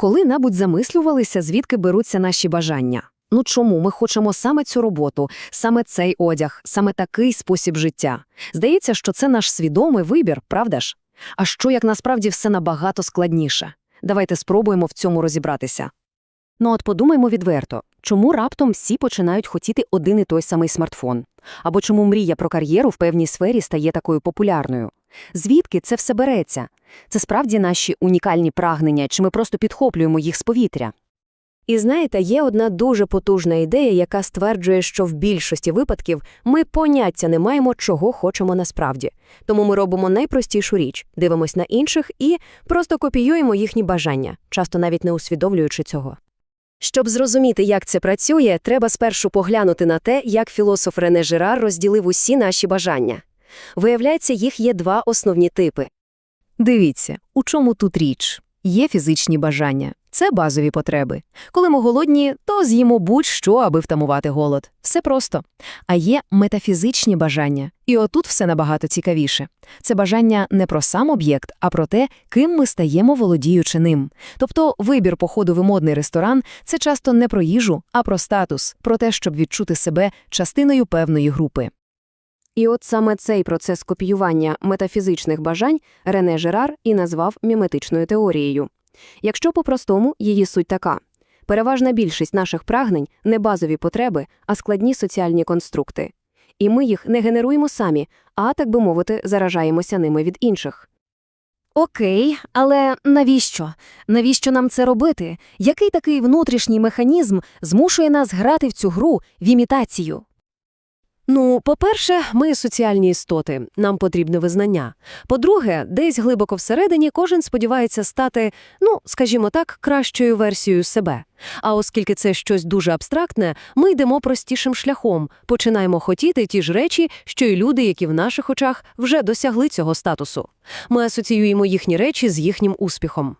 коли-небудь замислювалися, звідки беруться наші бажання? Ну чому ми хочемо саме цю роботу, саме цей одяг, саме такий спосіб життя? Здається, що це наш свідомий вибір, правда ж? А що як насправді все набагато складніше? Давайте спробуємо в цьому розібратися. Ну от подумаймо відверто, чому раптом всі починають хотіти один і той самий смартфон? Або чому мрія про кар'єру в певній сфері стає такою популярною? Звідки це все береться? Це справді наші унікальні прагнення, чи ми просто підхоплюємо їх з повітря? І знаєте, є одна дуже потужна ідея, яка стверджує, що в більшості випадків ми поняття не маємо, чого хочемо насправді. Тому ми робимо найпростішу річ, дивимось на інших і просто копіюємо їхні бажання, часто навіть не усвідомлюючи цього. Щоб зрозуміти, як це працює, треба спершу поглянути на те, як філософ Рене Жерар розділив усі наші бажання. Виявляється, їх є два основні типи. Дивіться, у чому тут річ? Є фізичні бажання, це базові потреби. Коли ми голодні, то з'їмо будь-що, аби втамувати голод. Все просто. А є метафізичні бажання. І отут все набагато цікавіше. Це бажання не про сам об'єкт, а про те, ким ми стаємо володіючи ним. Тобто вибір походу в модний ресторан – це часто не про їжу, а про статус, про те, щоб відчути себе частиною певної групи. І от саме цей процес копіювання метафізичних бажань Рене Жерар і назвав міметичною теорією. Якщо по-простому, її суть така. Переважна більшість наших прагнень – не базові потреби, а складні соціальні конструкти. І ми їх не генеруємо самі, а, так би мовити, заражаємося ними від інших. Окей, але навіщо? Навіщо нам це робити? Який такий внутрішній механізм змушує нас грати в цю гру в імітацію? Ну, по-перше, ми соціальні істоти, нам потрібне визнання. По-друге, десь глибоко всередині кожен сподівається стати, ну, скажімо так, кращою версією себе. А оскільки це щось дуже абстрактне, ми йдемо простішим шляхом, починаємо хотіти ті ж речі, що й люди, які в наших очах вже досягли цього статусу. Ми асоціюємо їхні речі з їхнім успіхом.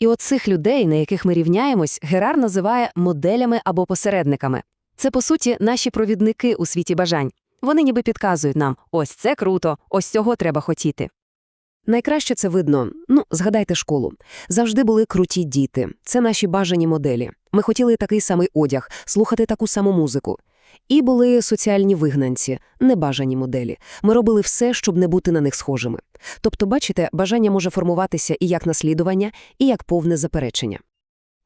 І от цих людей, на яких ми рівняємось, Герар називає моделями або посередниками. Це, по суті, наші провідники у світі бажань. Вони ніби підказують нам ось це круто, ось цього треба хотіти. Найкраще це видно. Ну, згадайте школу. Завжди були круті діти. Це наші бажані моделі. Ми хотіли такий самий одяг, слухати таку саму музику. І були соціальні вигнанці, небажані моделі. Ми робили все, щоб не бути на них схожими. Тобто, бачите, бажання може формуватися і як наслідування, і як повне заперечення.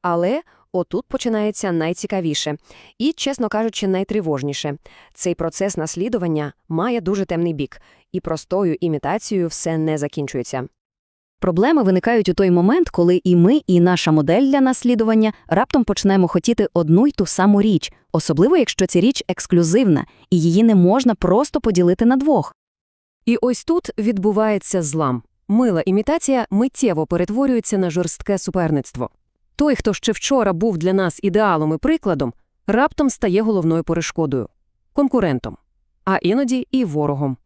Але отут починається найцікавіше і, чесно кажучи, найтривожніше. Цей процес наслідування має дуже темний бік, і простою імітацією все не закінчується. Проблеми виникають у той момент, коли і ми, і наша модель для наслідування раптом почнемо хотіти одну й ту саму річ, особливо якщо ця річ ексклюзивна, і її не можна просто поділити на двох. І ось тут відбувається злам. Мила імітація миттєво перетворюється на жорстке суперництво. Той, хто ще вчора був для нас ідеалом і прикладом, раптом стає головною перешкодою, конкурентом, а іноді і ворогом.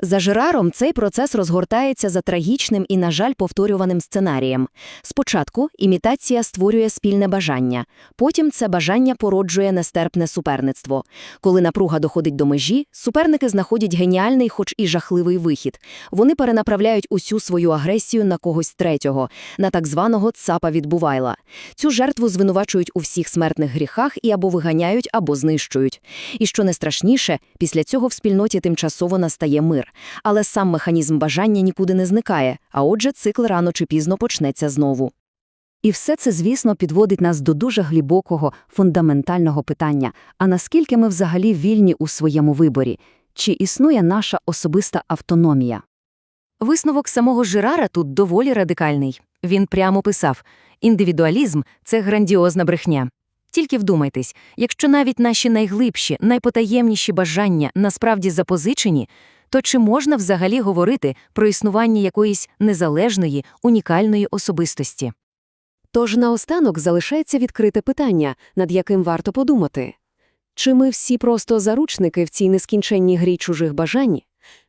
За Жераром цей процес розгортається за трагічним і, на жаль, повторюваним сценарієм. Спочатку імітація створює спільне бажання, потім це бажання породжує нестерпне суперництво. Коли напруга доходить до межі, суперники знаходять геніальний, хоч і жахливий вихід. Вони перенаправляють усю свою агресію на когось третього, на так званого цапа відбувайла. Цю жертву звинувачують у всіх смертних гріхах і або виганяють, або знищують. І що найстрашніше, після цього в спільноті тимчасово настає мир. Але сам механізм бажання нікуди не зникає, а отже, цикл рано чи пізно почнеться знову. І все це, звісно, підводить нас до дуже глибокого, фундаментального питання а наскільки ми взагалі вільні у своєму виборі? Чи існує наша особиста автономія? Висновок самого Жирара тут доволі радикальний. Він прямо писав індивідуалізм це грандіозна брехня. Тільки вдумайтесь, якщо навіть наші найглибші, найпотаємніші бажання насправді запозичені, то чи можна взагалі говорити про існування якоїсь незалежної, унікальної особистості? Тож наостанок залишається відкрите питання, над яким варто подумати. Чи ми всі просто заручники в цій нескінченній грі чужих бажань?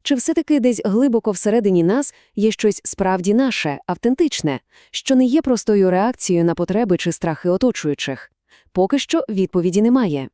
Чи все-таки десь глибоко всередині нас є щось справді наше, автентичне, що не є простою реакцією на потреби чи страхи оточуючих? Поки що відповіді немає.